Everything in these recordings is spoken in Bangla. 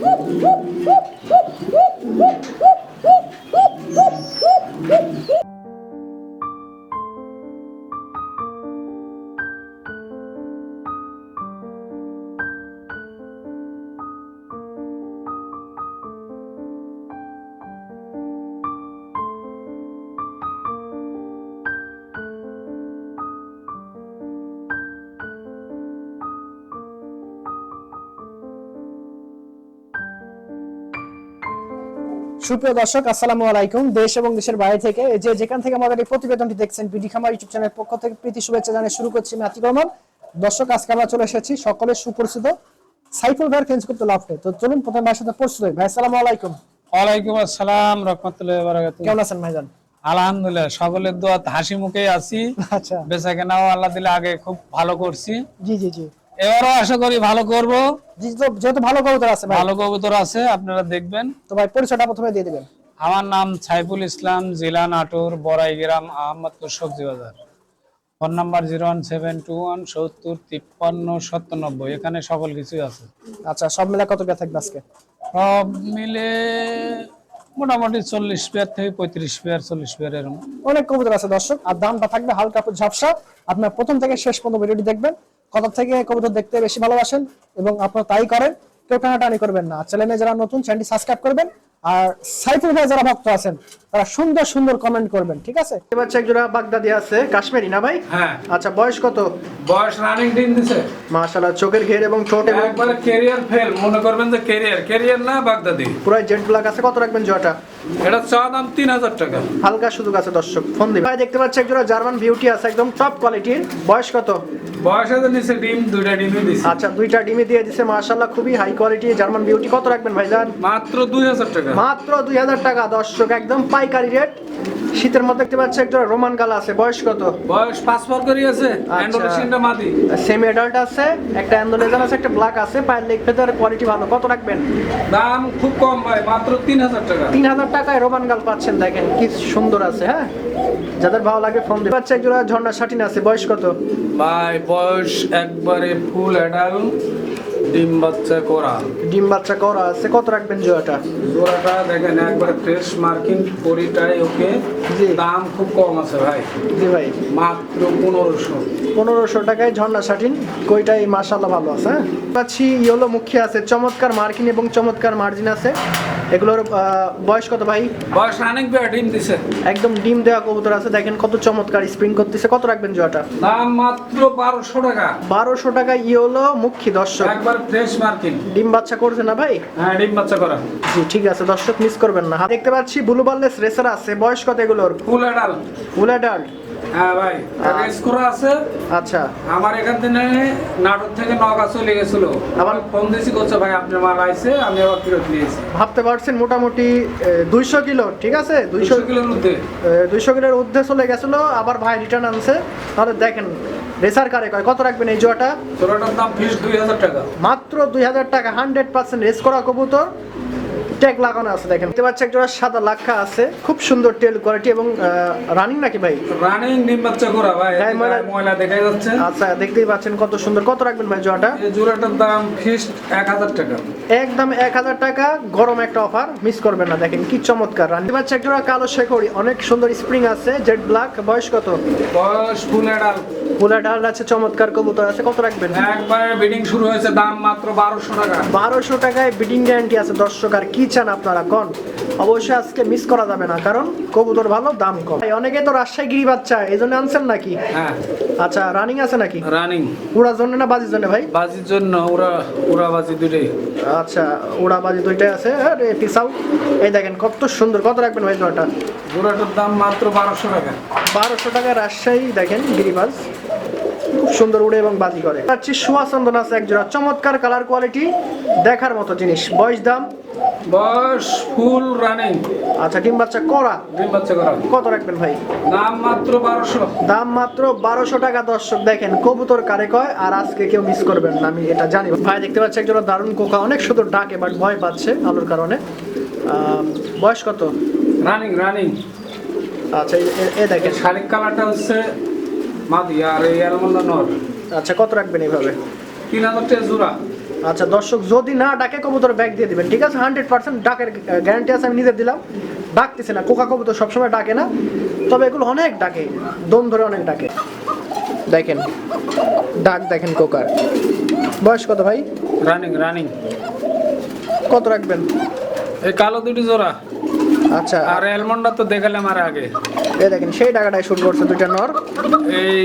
Woof, woof, woof, woof, woof, woof. সুপ্রিয় দর্শক আসসালামু আলাইকুম। দেশ এবং দেশের বাইরে থেকে যে যেখান থেকে আমাদের এই প্রতিবেদনটি দেখছেন বিডি খামার ইউটিউব চ্যানেলের পক্ষ থেকে প্রীতি শুভেচ্ছা জানিয়ে শুরু করছি আমি আতিক রহমান। দর্শক আজকে আমরা চলে এসেছি সকলের সুপরিচিত সাইফুল ভাইয়ের ফেন্স করতে লাফটে তো চলুন প্রথমে ভাইয়ের সাথে পরিচিত ভাই আসসালামু আলাইকুম। ওয়ালাইকুম আসসালাম রহমতুল্লাহ বারাকাতু কেমন আছেন ভাইজান? আলহামদুলিল্লাহ সকলের দোয়া হাসি মুখে আছি। আচ্ছা। বেচা কেনাও আল্লাহ দিলে আগে খুব ভালো করছি। জি জি জি। এবারও আশা করি ভালো করব। যেহেতু ভালো কবুতর আছে ভালো কবুতর আছে আপনারা দেখবেন। তো ভাই পরিচয়টা প্রথমে দিয়ে দিবেন। আমার নাম সাইফুল ইসলাম জেলা নাটোর বড়াই গ্রাম আহমদপুর সবজি বাজার phone number zero one seven two one সত্তর তিপ্পান্ন সত্তানব্বই এখানে সকল কিছুই আছে। আচ্ছা সব মিলে কত পেয়ে থাকবে আজকে? সব মিলে মোটামুটি চল্লিশ পেয়ার থেকে পঁয়ত্রিশ পেয়ার চল্লিশ পেয়ার এরকম। অনেক কবুতর আছে দর্শক আর দামটা থাকবে হালকা ঝাপসা। আপনার প্রথম থেকে শেষ পর্যন্ত ভিডিওটি দেখবেন। কত থেকে কবুতর দেখতে বেশি ভালোবাসেন এবং আপনারা তাই করেন, কেউ টানাটানি করবেন না। চ্যানেলে যারা নতুন, চ্যানেলটি সাবস্ক্রাইব করবেন। আর সাইফুল ভাই যারা ভক্ত আছেন তারা সুন্দর সুন্দর কমেন্ট করবেন ঠিক আছে? এবার এক জোড়া বাগদাদি আছে কাশ্মীরি না ভাই? হ্যাঁ। আচ্ছা বয়স কত? বয়স রানিং দিন দিছে। মাশাআল্লাহ চোখের ঘের এবং ঠোঁট এবং একবারে ক্যারিয়ার ফেল মনে করবেন যে ক্যারিয়ার ক্যারিয়ার না বাগদাদি। পুরো জেড ব্ল্যাক আছে কত রাখবেন জোড়াটা? এটা চা দাম তিন হাজার টাকা। হালকা সুযোগ আছে দর্শক ফোন দিবেন। ভাই দেখতে পাচ্ছি এক জোড়া জার্মান বিউটি আছে একদম টপ কোয়ালিটির বয়স কত? বয়স আছে নিচে ডিম দুইটা ডিমই দিছে। আচ্ছা দুইটা ডিমে দিয়ে দিছে মাশাআল্লাহ খুবই হাই কোয়ালিটি জার্মান বিউটি কত রাখবেন ভাইজান? মাত্র দুই হাজার টাকা। মাত্র দুই হাজার টাকা দর্শক একদম পাইকারি রেট। শীতের মধ্যে দেখতে পাচ্ছি একটা রোমান গালা আছে বয়স কত? বয়স পাঁচ পর করি আছে আচ্ছা। ইন্ডোনেশিয়ানটা মাদি। সেমি অ্যাডাল্ট আছে একটা অ্যান্ডোলেজার আছে একটা ব্ল্যাক আছে পায়ের লেগ ফেদার কোয়ালিটি ভালো। কত রাখবেন? দাম খুব কম ভাই মাত্র তিন হাজার টাকা। তিন হাজার টাকায় রোমান গাল পাচ্ছেন দেখেন কি সুন্দর আছে হ্যাঁ? যাদের ভালো লাগে ফোন দিতে পাচ্ছে একজোড়া ঝর্ণা শাটিন আছে বয়স কত? ভাই বয়স একবারে ফুল অ্যাডাল ডিম বাচ্চা করা। ডিম বাচ্চা করা আছে কত রাখবেন জোড়াটা? জোড়াটা দেখেন একবারে ফ্রেশ মার্কিং পরিটাই ওকে? জি। দাম খুব কম আছে ভাই। জি ভাই। মাত্র পনেরোশো। পনেরোশো টাকায় ঝর্ণা শাটিন কইটাই মাশাল্লাহ ভালো আছে হ্যাঁ? পাচ্ছি ইয়েলো মুখী আছে চমৎকার মার্কিন এবং চমৎকার মার্জিন আছে। এগুলোর বয়স কত ভাই? বয়স রানিং পেয়ার ডিম দিছে। একদম ডিম দেওয়া কবুতর আছে। দেখেন কত চমৎকার স্প্রিং করতেছে। কত রাখবেন জোয়াটা? দাম মাত্র বারোশো টাকা। বারোশো টাকা ইয়েলো মুখী দর্শক। একবার ফ্রেশ মার্কিং ডিম বাচ্চা করছে না ভাই? হ্যাঁ ডিম বাচ্চা করা। জি ঠিক আছে দর্শক মিস করবেন না। দেখতে পাচ্ছি ব্লু বার্লেস রেসার আছে। বয়স কত এগুলোর? ফুল অ্যাডাল ফুল অ্যাডাল্ট হ্যাঁ ভাই রেস করা আছে। আচ্ছা। আমার এখান থেকে নাটক থেকে নগা চলে গেছিল। আবার- ফোন দিয়েছি করছে ভাই আপনার মাল আইছে আমি আবার ফেরত নিয়েছি। ভাবতে পারছেন মোটামুটি দুইশো কিলো ঠিক আছে? দুইশো কিলোর মধ্যে দুইশো কিলোর ঊর্ধ্বে চলে গেছিল আবার ভাই রিটার্ন আনছে। তাহলে দেখেন রেসার কারে কয় কত রাখবেন এই জোয়াটা তোরাটার দাম ফিস দুই হাজার টাকা। মাত্র দুই হাজার টাকা হান্ড্রেড পার্সেন্ট রেস করা কবুতর। ট্যাগ লাগানো আছে দেখেন। দেখতে পাচ্ছি একটা সাদা লাক্ষা আছে। খুব সুন্দর টেল কোয়ালিটি এবং রানিং নাকি ভাই? রানিং ডিম বাচ্চা করা ভাই হ্যাঁ, ময়লা- দেখা যাচ্ছে। আচ্ছা দেখতেই পাচ্ছেন কত সুন্দর। কত রাখবেন ভাই এই জোড়াটার দাম এক হাজার টাকা। একদম এক হাজার টাকা গরম একটা অফার মিস করবেন না। দেখেন কি চমৎকার রানি পাচ্ছি একটা কালো শেখরি অনেক সুন্দর স্প্রিং আছে। জেড ব্ল্যাক বয়স কত? বয়স ফুল ফুলা ডাল আছে চমৎকার কবুতর আছে। কত রাখবেন? একবারে বিডিং শুরু হয়েছে দাম মাত্র বারোশো টাকা। বারোশো টাকায় বিডিং গ্যারান্টি আছে দর্শক আর কি চান আপনারা কন? অবশ্যই আজকে মিস করা যাবে না কারণ কবুতর ভালো দাম কম। ভাই, অনেকে তো রাজশাহী গিরি বাচ্চা এই জন্য আনছেন নাকি? হ্যাঁ। আচ্ছা রানিং আছে নাকি? রানিং উড়ার জন্য না বাজির জন্য ভাই? বাজির জন্য ওরা ওরা বাজি দুটোই। আচ্ছা উড়া বাজি দুইটাই আছে। হ্যাঁ পিসাও এই দেখেন কত সুন্দর কত রাখবেন ভাই জোড়াটা? জোড়াটার দাম মাত্র বারোশো টাকা। বারোশো টাকা রাজশাহী দেখেন গিরিবাজ খুব সুন্দর উড়ে এবং বাজি করে। পাচ্ছি সুয়াচন্দন আছে এক জোড়া চমৎকার কালার কোয়ালিটি দেখার মতো জিনিস। বয়স দাম? বয়স ফুল রানিং আচ্ছা ডিম বাচ্চা করা? ডিম বাচ্চা করা। কত রাখবেন ভাই? দাম মাত্র বারোশো। দাম মাত্র বারোশো টাকা দর্শক। দেখেন কবুতর কারে কয় আর আজকে কেউ মিস করবেন না আমি এটা জানি। ভাই দেখতে পাচ্ছি একজন দারুণ কোকা অনেক সুন্দর ডাকে বাট ভয় পাচ্ছে আলোর কারণে। বয়স কত? রানিং রানিং আচ্ছা এ- দেখেন। শালিক কালারটা হচ্ছে মাদি আর এই অ্যালমন্ডা নর। আচ্ছা কত রাখবেন এইভাবে? তিন হাজার টাকা জোড়া। আচ্ছা দর্শক যদি না ডাকে কবুতর ব্যাগ দিয়ে দিবেন ঠিক আছে? হান্ড্রেড পার্সেন্ট ডাকের গ্যারান্টি আছে আমি নিজে দিলাম। ডাকতেছে না কোকা কবুতর সবসময় ডাকে না তবে এগুলো অনেক ডাকে দম ধরে অনেক ডাকে। দেখেন ডাক দেখেন কোকার। বয়স কত ভাই? রানিং রানিং কত রাখবেন? এই কালো দুটি জোড়া। আচ্ছা। আর অ্যালমন্ডটা তো দেখালাম আর আগে। এই দেখেন সেই টাকাটাই শুট করছে দুইটা নর। এই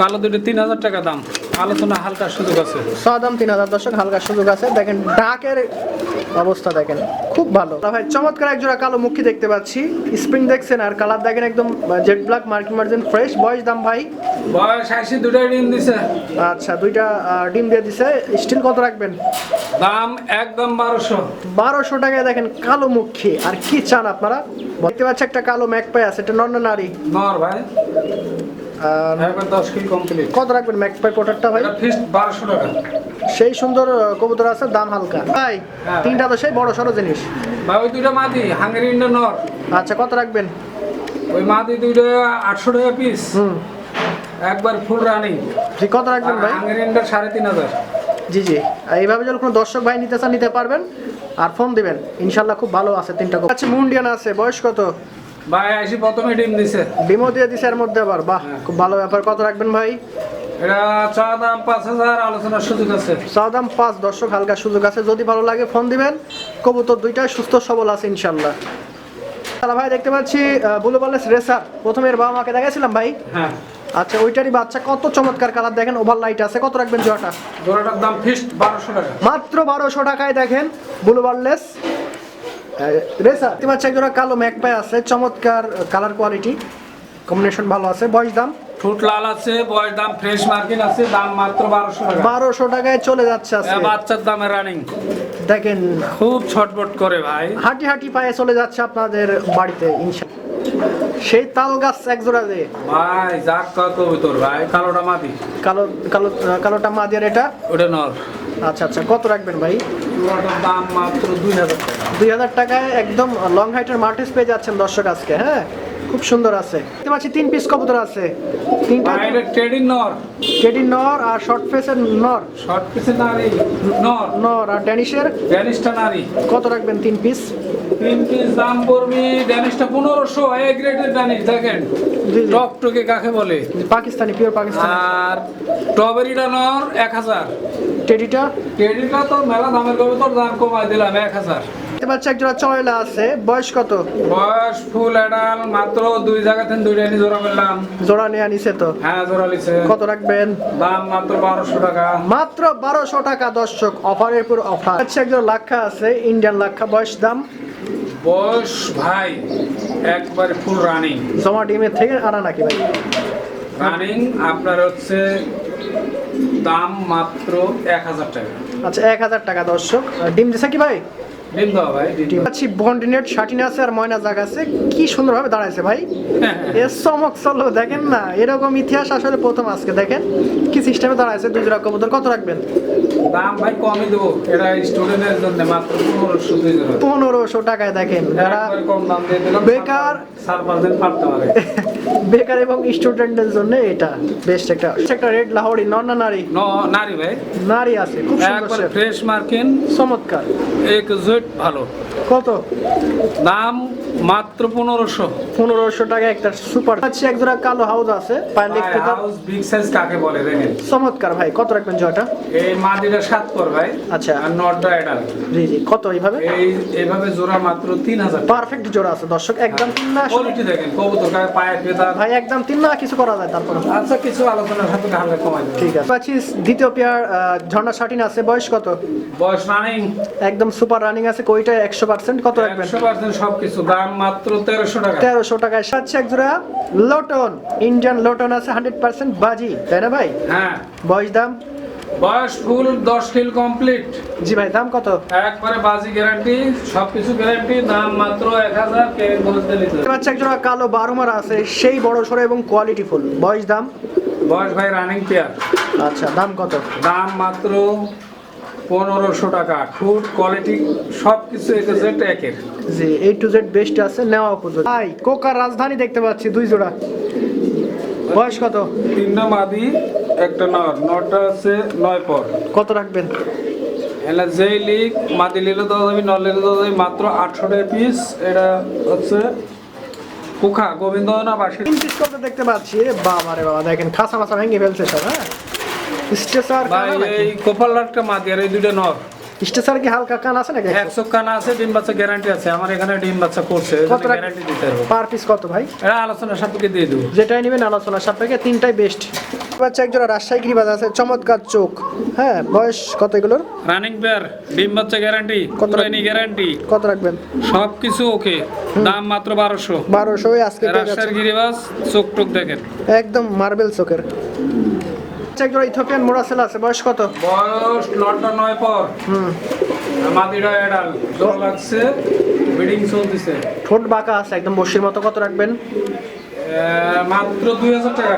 কালো দুটো তিন হাজার টাকা দাম। আলোচনা হালকা সুযোগ আছে। সাদাম তিন হাজার দর্শক হালকা সুযোগ আছে। দেখেন ডাকের অবস্থা দেখেন। খুব ভালো। তা ভাই চমৎকার এক জোড়া কালো মুখী দেখতে পাচ্ছি। স্প্রিং দেখছেন আর কালার দেখেন একদম জেড ব্ল্যাক মার্কিন মার্জিন ফ্রেশ বয়স দাম ভাই? বয়স আশি দুটাই ডিম দিছে। আচ্ছা দুইটা ডিম দিয়ে দিছে। স্টিল কত রাখবেন? দাম একদম বারোশো। বারোশো টাকায় দেখেন কালো মুখী। আর কি চান আপনারা? দেখতে পাচ্ছি একটা কালো ম্যাকপাই আছে এটা নন্না নারী? নর ভাই। আর দশ কিলো কমপ্লিট কত রাখবেন ম্যাকপাই পোটারটা ভাই? ফিক্সড বারোশো টাকা। সেই সুন্দর কবুতর আছে দাম হালকা। ভাই হ্যাঁ। তিনটা তো সেই বড় সড়ো জিনিস। ভাই ওই দুইটা মাদি হাঙ্গেরি নর। আচ্ছা কত রাখবেন? ওই মাদি দুইটা আটশো টাকা পিস হুম। একবার ফুল রানিং কত রাখবেন ভাই? সাড়ে তিন হাজার। জি জি। এইভাবে যদি কোনো দর্শক ভাই নিতে চান নিতে পারবেন। আর ফোন দিবেন। ইনশাল্লাহ খুব ভালো আছে তিনটা আচ্ছা মুন্ডিয়ান আছে বয়স কত? ভাই আসি প্রথমে ডিম দিছে। ডিমো দিয়ে দিছে এর মধ্যে আবার। বাহ খুব ভালো ব্যাপার। কত রাখবেন ভাই? এটা চা দাম পাঁচ হাজার আলোচনার সুযোগ আছে। সাদাম পাঁচ দর্শক হালকা সুযোগ আছে। যদি ভালো লাগে ফোন দিবেন। কবুতর দুইটাই সুস্থ সবল আছে ইনশাল্লাহ তাহলে ভাই দেখতে পাচ্ছি বুলু বালেস রেসার। প্রথমে এর বাবা মাকে দেখাইছিলাম ভাই? হ্যাঁ। আচ্ছা ওইটারই বাচ্চা। কত চমৎকার কালার দেখেন ওভার লাইট আছে। কত রাখবেন জোয়াটা জোড়াটার দাম ফিক্সড বারোশো টাকা। মাত্র বারোশো টাকায় দেখেন ব্লু বার্লেস রেসা দেখতে পাচ্ছি একজোড়া কালো ম্যাকপাই আছে চমৎকার কালার কোয়ালিটি কম্বিনেশন ভালো আছে। বয়স দাম? ঠোঁট লাল আছে বয়স দাম ফ্রেশ মার্কিন আছে দাম মাত্র বারোশো টাকা। বারোশো টাকায় চলে যাচ্ছে আজকে। বাচ্চার দামে রানিং দেখেন খুব ছটপট করে ভাই। হাঁটি হাঁটি পায়ে চলে যাচ্ছে আপনাদের বাড়িতে ইনশা সেই তাল গাছ এক জোড়া দিয়ে ভাই যাক কবিতর ভাই কালোটা মাদি। কালো কালো কালোটা মাদিয়ার এটা? ওটা নর। আচ্ছা আচ্ছা কত রাখবেন ভাই? দাম মাত্র দুই হাজার টাকা। দুই হাজার টাকায় একদম লং হাইটের মার্টিস পেয়ে যাচ্ছেন দর্শক আজকে হ্যাঁ? খুব সুন্দর আছে। দেখতে পাচ্ছি তিন পিস কবুতর আছে। তিনটা নর। নর আর শর্ট ফেসের নর। শর্ট নারী নর। নর আর ড্যানিশের ড্যানিশটা নারী। কত রাখবেন তিন পিস তিন পিস দাম পড়বি ড্যানিশটা পনেরোশো এ গ্রেডের ড্যানিশ দেখেন। জি, জি। টকটকে কাকে বলে? পাকিস্তানি পিওর পাকিস্তানি। আর নর এক হাজার। টেডিটা ক্রেডিটটা তো মেলা দামের দাম কমাই দিলাম এক হাজার। দেখতে পাচ্ছি একজোড়া চয়লা আছে। বয়স কত? বয়স ফুল এডাল মাত্র দুই জায়গা থেকে দুইটা এনে জোড়া পেলাম জোড়া নেওয়া নিছে তো? হ্যাঁ জোড়া লিছে কত রাখবেন? দাম মাত্র বারোশো টাকা। মাত্র বারোশো টাকা দর্শক। অফারের পর অফার। আচ্ছা একজন লাক্ষা আছে ইন্ডিয়ান লাক্ষা। বয়স দাম? বয়স ভাই একবারে ফুল রানিং। জমা ডিমের থেকে আনা নাকি ভাই? রানিং আপনার হচ্ছে দাম মাত্র এক হাজার টাকা। আচ্ছা এক হাজার টাকা দর্শক। ডিম দিছে কি ভাই? বন্ডিনেট আর ময়না দাঁড়াইছে ভাই। দেখেন না, এরকম ইতিহাস আসলে প্রথম আজকে, দেখেন। কি সিস্টেমে দাঁড়াইছে দুজন কত রাখবেন? দাম ভাই কমই দেবো। এটা স্টুডেন্টের জন্য মাত্র পনেরোশো পনেরোশো টাকায় দেখেন যারা কম দাম দিয়ে দিলাম বেকার সাত পার্সেন্ট পারতে পারে বেকার এবং স্টুডেন্টদের জন্য এটা বেস্ট একটা একটা রেড লাহোরি নন না নারী? ন নারী ভাই। নারী আছে খুব সুন্দর ফ্রেশ মার্কিন। চমৎকার। এক জুট ভালো। কত? দাম মাত্র পনেরোশো। পনেরোশো টাকা একটা সুপার আচ্ছা এক জোড়া কালো হাউস আছে পায়ের লেগ হাউস বিগ সাইজ কাকে বলে দেখেন। চমৎকার ভাই কত রাখবেন জয়টা? এই মাদিটা সাত পর ভাই আচ্ছা। আর নটটা এডাল জি জি। কত এইভাবে? এই এইভাবে জোড়া মাত্র তিন হাজার পারফেক্ট জোড়া আছে দর্শক একদম তিন না কোয়ালিটি দেখেন কবুতর কাকে পায়ের পেতা ভাই একদম তিন না কিছু করা যায় তারপর। আচ্ছা কিছু আলোচনার সাথে হালকা কমাই ঠিক আছে। পাচ্ছি দ্বিতীয় পেয়ার ঝর্ণা শাটিন আছে বয়স কত? বয়স রানিং একদম সুপার রানিং আছে কইটা একশো পার্সেন্ট কত রাখবেন? একশো পার্সেন্ট সবকিছু দাম মাত্র তেরোশো টাকা। তেরোশো টাকায় সাতশো এক জোড়া লোটন ইন্ডিয়ান লোটন আছে হান্ড্রেড পার্সেন্ট বাজি তাই না ভাই? হ্যাঁ। বয়স দাম? বয়স ফুল দশ কিল কমপ্লিট জি ভাই দাম কত? একবারে বাজি গ্যারান্টি সবকিছু গ্যারান্টি দাম মাত্র এক হাজার কে বলতে দেখতে পাচ্ছি একজোড়া কালো বারোমার আছে সেই বড় সড়ো এবং কোয়ালিটি ফুল। বয়স দাম? বয়স ভাই রানিং পেয়ার আচ্ছা দাম কত? দাম মাত্র পনেরোশো টাকা। ফুড কোয়ালিটি সব কিছু এসেছে একের। জি এই টু জেড বেস্ট আছে নেওয়া উপযোগী। ভাই কোকার রাজধানী দেখতে পাচ্ছি দুই জোড়া। বয়স কত? তিনটা মাদি একটা নর নটা আছে নয় পর। কত রাখবেন? এলা যেই লিক মাদি লিলে দেওয়া যাবে ন লিলে দেওয়া যাবে মাত্র আটশো টাকা পিস এটা হচ্ছে পুখা গোবিন্দ না বাসি পিস কত দেখতে পাচ্ছি? রে বাবা রে বাবা দেখেন খাসা মাসা ভেঙে ফেলছে সব হ্যাঁ? স্টেসার ভাই এই কপাল রাটটা মাদি আর এই দুইটা নর। স্টেসার কি হালকা কান আছে নাকি? একশো কানা আছে ডিম বাচ্চা গ্যারান্টি আছে। আমার এখানে ডিম বাচ্চা করছে কত গ্যারান্টি দিতে পারব পার পিস কত ভাই? এটা আলোচনা সাপেক্ষে দিয়ে দেবো। যেটাই নেবেন আলোচনা সাপেক্ষে তিনটাই বেস্ট বাচ্চা রাজশাহী গিরিবাজ আছে চমৎকার চোখ। হ্যাঁ বয়স কত এগুলোর? রানিং পেয়ার ডিম বাচ্চা গ্যারান্টি কত গ্যারান্টি কত রাখবেন? সব কিছু ওকে দাম মাত্র বারোশো। বারোশো আজকে পেয়ে যাচ্ছে। রাজশাহীর গিরিবাস চোখ টোক দেখেন। একদম মার্বেল চোখের। বাচ্চা একজন ইথিওপিয়ান মোরাসেল আছে বয়স কত? বয়স নটা নয় পর। হুম। মাদিরা এডাল। জোর লাগছে ব্রিডিং চলতেছে। ঠোঁট বাঁকা আছে একদম বসির মতো কত রাখবেন? আহ, মাত্র দুই হাজার টাকা।